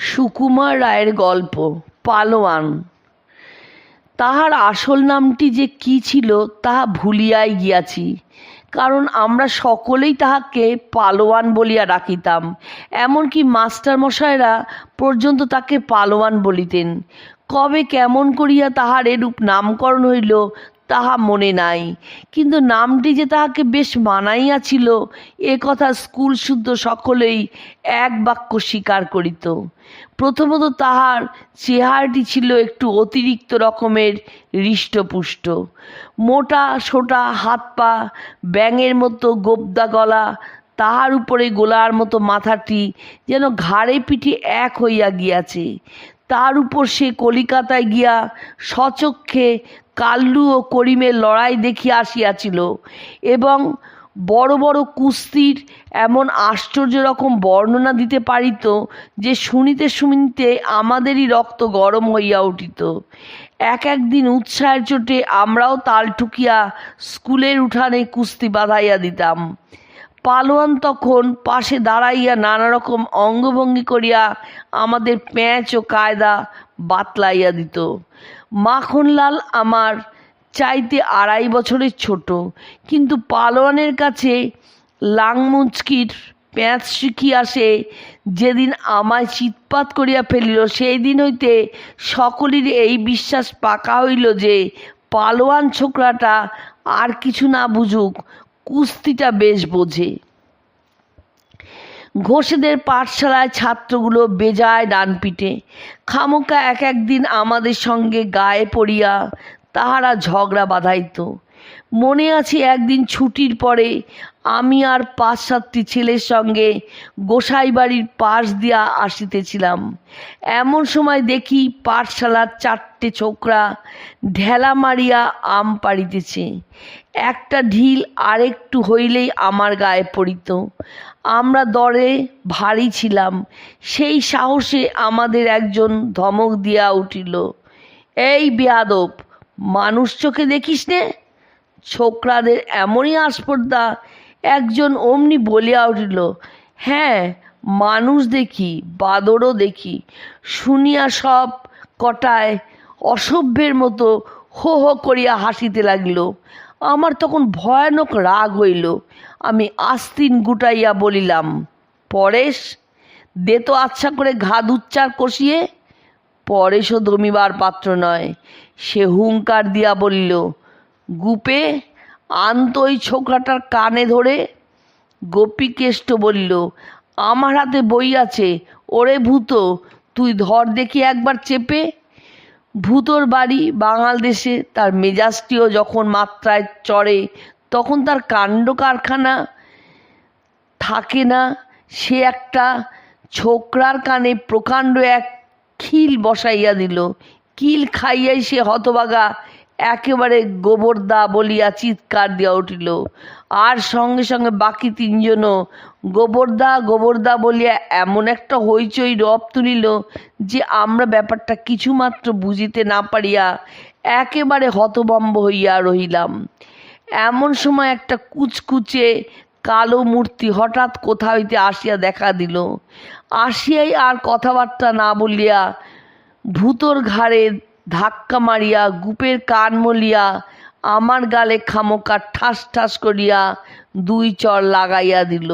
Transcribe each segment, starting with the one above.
সুকুমার রায়ের গল্প, পালোয়ান। তাহার আসল নামটি যে কী ছিল, তাহা ভুলিয়াই গিয়াছি। কারণ আমরা সকলেই তাহাকে পালোয়ান বলিয়া ডাকিতাম। এমনকি মাস্টারমশায়েরা পর্যন্ত তাকে পালোয়ান বলিতেন। কবে কেমন করিয়া তাহার এরূপ নামকরণ হইল তাহা মনে নাই। কিন্তু নামটি যে তাহাকে বেশ মানাইয়াছিল এ কথা স্কুল শুদ্ধ সকলেই এক বাক্য স্বীকার করিত। প্রথমত তাহার চেহারাটি ছিল একটু অতিরিক্ত রকমের হৃষ্টপুষ্ট। মোটা, সোটা, হাত পা, ব্যাঙের মতো গোবদা গলা, তাহার উপরে গোলার মতো মাথাটি যেন ঘাড়ে পিঠে এক হইয়া গিয়াছে। তার উপর সে কলিকাতায় গিয়া স্বচক্ষে কাল্লু ও করিমের লড়াই দেখিয়া আসিয়াছিল এবং বড় বড় কুস্তির এমন আশ্চর্য রকম বর্ণনা দিতে পারিত যে শুনিতে শুনিতে আমাদেরই রক্ত গরম হইয়া উঠিত। এক একদিন উৎসাহের চোটে আমরাও তাল ঠুকিয়া স্কুলের উঠানে কুস্তি বাঁধাইয়া দিতাম। পালোয়ান তখন পাশে দাঁড়াইয়া নানা রকম অঙ্গভঙ্গি করিয়া আমাদের প্যাঁচ ও কায়দা বাতলাইয়া দিত। মাখনলাল আমার চাইতে আড়াই বছরের ছোট, কিন্তু পালোয়ানের কাছে লাংমুচকির প্যাঁচ শিখিয়া সে যেদিন আমায় চিৎপাত করিয়া ফেলিল সেই দিন হইতে সকলের এই বিশ্বাস পাকা হইল যে পালোয়ান ছোকরাটা আর কিছু না বুঝুক, কুস্তিটা বেশ বোঝে। ঘোষেদের পাঠশালায় ছাত্রগুলো বেজায় ডান পিটে খামোকা এক একদিন আমাদের সঙ্গে গায়ে পড়িয়া তাহারা ঝগড়া বাঁধাইত। মনে আছে একদিন ছুটির পরে আমি আর পাঁচ সাতটি ছেলের সঙ্গে গোসাই বাড়ির পাশ দিয়া আসিতেছিলাম। এমন সময় দেখি পাঠশালার চারটে ছোকরা ঢেলা মারিয়া আম পাড়িতেছে। একটা ঢিল আরেকটু হইলেই আমার গায়ে পড়িত। আমরা দরে ভারী ছিলাম। সেই সাহসে আমাদের একজন ধমক দিয়া উঠিল, এই বেয়াদব, মানুষ চোখে দেখিস নে। ছোকরাদের এমনই আস্পর্দা একজন অমনি বলিয়া উঠিল হ্যাঁ মানুষ দেখি, বাদরও দেখি। শুনিয়া সব কটায় অসভ্যের মতো হো হো করিয়া হাসিতে লাগিল। আমার তখন ভয়ানক রাগ হইল। আমি আস্তিন গুটাইয়া বলিলাম, পরেশ, দে তো আচ্ছা করে ঘা উচ্চার কষিয়ে। পরেশও দমিবার পাত্র নয়। সে হুঙ্কার দিয়া বলিল, গুপে, আনত ওই ছোকরাটার কানে ধরে। গোপীকেষ্ট বলিল, আমার হাতে বই আছে, ওরে ভূত, তুই ধর দেখি একবার চেপে। ভূতর বাড়ি বাঙাল দেশে তার মেজাজটিও যখন মাত্রায় চড়ে, তখন তার কাণ্ড কারখানা থাকে না। সে একটা ছোকরার কানে প্রকাণ্ড এক খিল বসাইয়া দিল। কিল খাইয়াই সে হতবাগা, একেবারে গোবরদা বলিয়া চিৎকার দিয়া উঠিল। আর সঙ্গে সঙ্গে বাকি তিনজনও গোবরদা গোবরদা বলিয়া এমন একটা হইচই রব তুলিল যে আমরা ব্যাপারটা কিছুমাত্র বুঝিতে না পারিয়া একেবারে হতবম্ব হইয়া রহিলাম। এমন সময় একটা কুচকুচে কালো মূর্তি হঠাৎ কোথা হইতে আসিয়া দেখা দিল। আসিয়াই আর কথাবার্তা না বলিয়া ভূতর ঘাড়ে ধাক্কা মারিয়া, গুপের কান মলিয়া আমার গালে খামোকা ঠাস ঠাস করিয়া দুই চর লাগাইয়া দিল।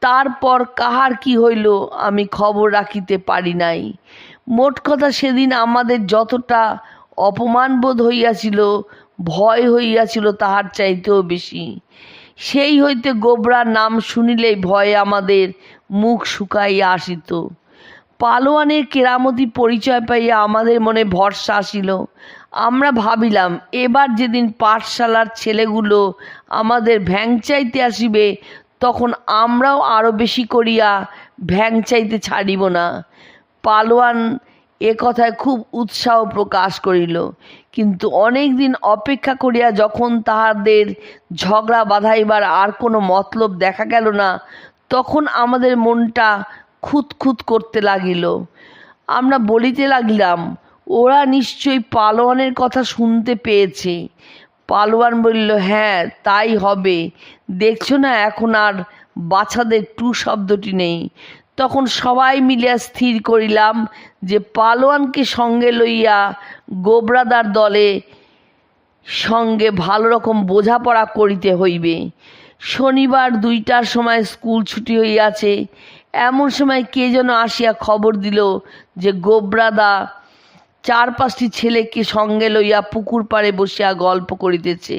তারপর কাহার কি হইল আমি খবর রাখিতে পারি নাই। মোট কথা সেদিন আমাদের যতটা অপমানবোধ হইয়াছিল, ভয় হইয়াছিল তাহার চাইতেও বেশি। সেই হইতে গোবরার নাম শুনিলেই ভয়ে আমাদের মুখ শুকাইয়া আসিত। পালোয়ানের কেরামতি পরিচয় পাইয়া আমাদের মনে ভরসা আসিল। আমরা ভাবিলাম, এবার যেদিন পাঠশালার ছেলেগুলো আমাদের ভ্যাং চাইতে আসিবে, তখন আমরাও আরও বেশি করিয়া ভ্যাং চাইতে ছাড়িব না। পালোয়ান এ কথায় খুব উৎসাহ প্রকাশ করিল, কিন্তু অনেক দিন অপেক্ষা করিয়া যখন তাহাদের ঝগড়া বাঁধাইবার আর কোনো মতলব দেখা গেল না, তখন আমাদের মনটা খুঁতখুত করতে লাগিল। আমরা বলিতে লাগিলাম ওরা নিশ্চয়ই পালোয়ানের কথা শুনতে পেয়েছে। পালোয়ান বলল হ্যাঁ তাই হবে। দেখছ না, এখন আর বাছাদের টু শব্দটি নেই। তখন সবাই মিলিয়া স্থির করিলাম যে পালোয়ানকে সঙ্গে লইয়া গোবরাদার দলে সঙ্গে ভালো রকম বোঝাপড়া করিতে হইবে। শনিবার দুইটার সময় স্কুল ছুটি হইয়াছে। এমন সময় কে যেন আসিয়া খবর দিল যে গোবরাদা চার পাঁচটি ছেলেকে সঙ্গে লইয়া পুকুর পাড়ে বসিয়া গল্প করিতেছে।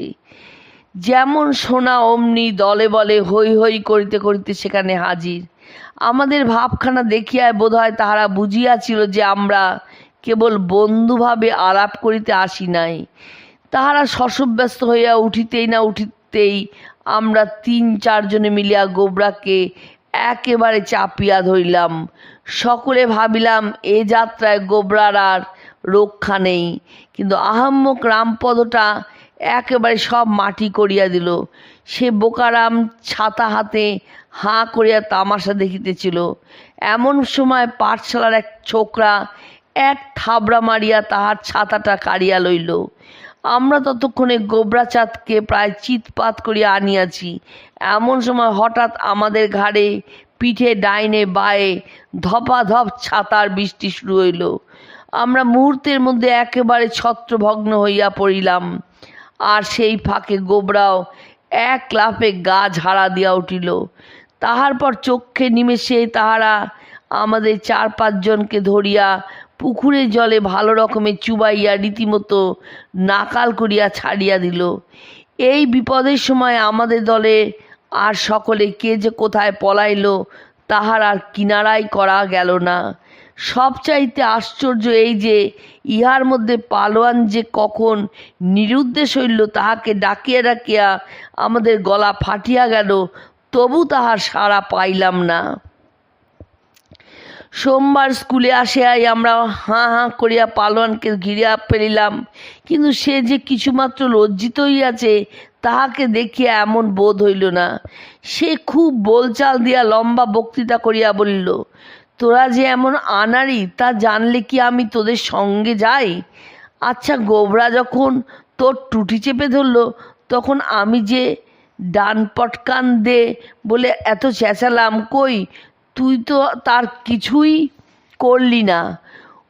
যেমন শোনা অমনি দলে বলে হৈ হৈ করিতে করিতে সেখানে হাজির। আমাদের ভাবখানা দেখিয়ায় বোধ হয় তাহারা বুঝিয়াছিল যে আমরা কেবল বন্ধুভাবে আলাপ করিতে আসি নাই। তাহারা শশব্যস্ত হইয়া উঠিতেই না উঠিতেই আমরা তিন চারজনে মিলিয়া গোবরাকে একেবারে চাপিয়া ধরিলাম। সকলে ভাবিলাম, এ যাত্রায় গোবরার আর রক্ষা নেই। কিন্তু আহাম্মক রামপদটা একেবারে সব মাটি করিয়া দিল। সে বোকারাম ছাতা হাতে হাঁ করিয়া তামাশা দেখিতেছিল। এমন সময় পাঠশালার এক ছোকরা এক থাবড়া মারিয়া তাহার ছাতাটা কাড়িয়া লইল। আমরা ততক্ষণে গোবরাচাঁদকে প্রায় চিৎপাত করিয়া আনিয়াছি। এমন সময় হঠাৎ আমাদের ঘাড়ে, পিঠে, ডাইনে, বায়ে ধপাধপ ছাতার বৃষ্টি শুরু হইল। আমরা মুহূর্তের মধ্যে একেবারে ছত্রভগ্ন হইয়া পড়িলাম। আর সেই ফাঁকে গোবরাও এক লাফে গা ঝাড়া দিয়া উঠিল। তাহার পর চক্ষে নিমেষে তাহারা আমাদের চার পাঁচজনকে ধরিয়া পুকুরের জলে ভালো রকমের চুবাইয়া রীতিমতো নাকাল করিয়া ছাড়িয়া দিল। এই বিপদের সময় আমাদের দলে আর সকলে কে যে কোথায় পলাইল, তাহার আর কিনারাই করা গেল না। সবচাইতে আশ্চর্য এই যে ইহার মধ্যে পালোয়ান যে কখন নিরুদ্দেশ হইল, তাহাকে ডাকিয়া ডাকিয়া আমাদের গলা ফাটিয়া গেল, তবু তাহার সাড়া পাইলাম না। সোমবার স্কুলে আসিয়াই আমরা হাঁ হাঁ করিয়া পালোয়ানকে ঘিরিয়া ফেলিলাম, কিন্তু সে যে কিছুমাত্র লজ্জিত হইয়াছে, তাহাকে দেখিয়া এমন বোধ হইল না। সে খুব বোলচাল দিয়া লম্বা বক্তৃতা করিয়া বলিল তোরা যে এমন আনাড়ি, তা জানলে কি আমি তোদের সঙ্গে যাই? আচ্ছা গোবরা যখন তোর টুটি চেপে ধরলো, তখন আমি যে ডান পটকান দে বলে এত চেঁচালাম কই? তুই তো তার কিছুই করলি না।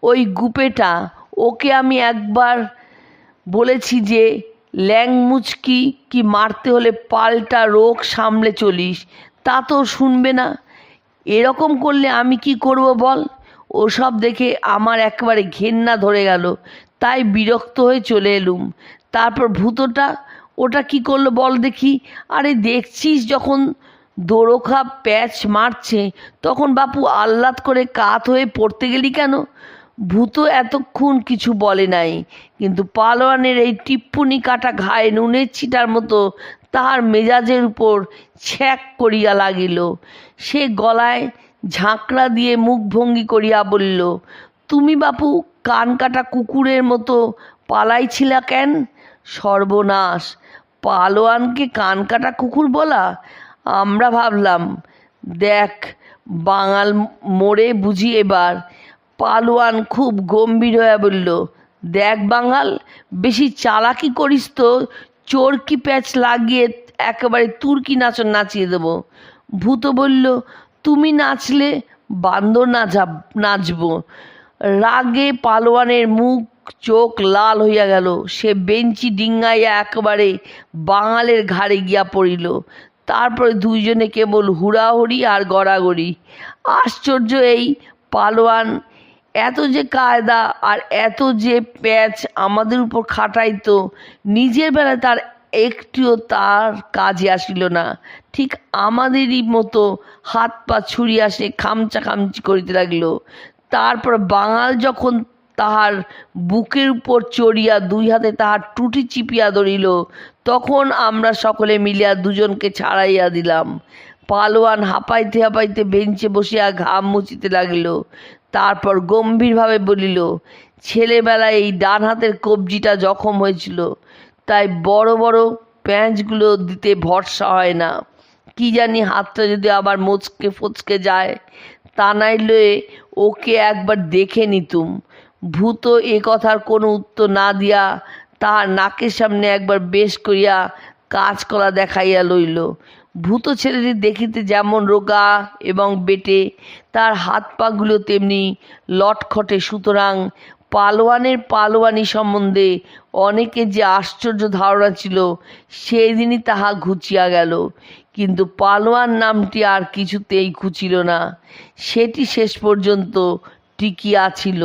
ওই গুপেটা, ওকে আমি একবার বলেছি যে, ল্যাং মুচকি কি মারতে হলে পাল্টা রোগ সামলে চলিস। তা তো শুনবে না। এরকম করলে আমি কি করব বল? ওসব দেখে আমার একেবারে ঘেন্না ধরে গেল। তাই বিরক্ত হয়ে চলে এলুম। তারপর ভূতটা, ওটা কি করল বল দেখি। আরে দেখছিস যখন দোরখা প্যাচ মারছে, তখন বাপু আহ্লাদ করে কাত হয়ে পড়তে গেলি কেন? ভূত এতক্ষণ কিছু বলে নাই, কিন্তু পালোয়ানের এই টিপ্পুনি কাটা ঘায়ে নুনের ছিটার মতো তাহার মেজাজের উপর ছ্যাক করিয়া লাগিল। সে গলায় ঝাঁকড়া দিয়ে মুখভঙ্গি করিয়া বলিল, তুমি বাপু কান কাটা কুকুরের মতো পালাইছিলা কেন? সর্বনাশ, পালোয়ানকে কান কাটা কুকুর বলা? আমরা ভাবলাম, দেখ, বাঙাল মোড়ে বুঝি এবার। পালোয়ান খুব গম্ভীর হয়ে বলল, দেখ বাঙাল, বেশি চালাকি করিস তো চোরকি প্যাচ লাগিয়ে একেবারে তুর্কি নাচন নাচিয়ে দেবো। ভূত বলল, তুমি নাচলে বান্দর নাচা নাচবো। রাগে পালোয়ানের মুখ, চোখ লাল হইয়া গেল। সে বেঞ্চি ডিঙ্গাইয়া একেবারে বাঙালের ঘাড়ে গিয়া পড়িল। তারপরে দুইজনে কেবল হুড়াহুড়ি আর গড়াগড়ি। আশ্চর্য এই পালোয়ান এত যে কায়দা আর এত যে প্যাচ আমাদের উপর খাটাইতো, নিজের বেলায় তার একটিও তার কাজে আসিল না। ঠিক আমাদেরই মতো হাত পা ছুড়িয়া সে খামচা খামচি করিতে লাগিল। তারপর বাঙাল যখন তাহার বুকের উপর চড়িয়া দুই হাতে তাহার টুটি চিপিয়া ধরিল, তখন আমরা সকলে মিলিয়া দুজনকে ছাড়াইয়া দিলাম। পালোয়ান হাঁপাইতে হাঁপাইতে বেঞ্চে বসিয়া ঘাম মুছিতে লাগিল। তারপর গম্ভীরভাবে বলিল, ছেলেবেলায় এই ডান হাতের কবজিটা জখম হয়েছিল, তাই বড় বড় প্যাঁচগুলো দিতে ভরসা হয় না। কি জানি হাতটা যদি আবার মুচকে ফুচকে যায়, তা নাইলে ওকে একবার দেখে নিতুম। ভূত এ কথার কোনো উত্তর না দিয়া তাহার নাকের সামনে একবার বেশ করিয়া কাজ কাঁচকলা দেখাইয়া লইল। ভূত ছেলেটি দেখিতে যেমন রোগা এবং বেটে, তার হাত পাগুলো তেমনি লটখটে। সুতরাং পালোয়ানের পালোয়ানি সম্বন্ধে অনেকের যে আশ্চর্য ধারণা ছিল, সেই দিনই তাহা ঘুচিয়া গেল। কিন্তু পালোয়ান নামটি আর কিছুতেই ঘুচিল না। সেটি শেষ পর্যন্ত টিকিয়া ছিল।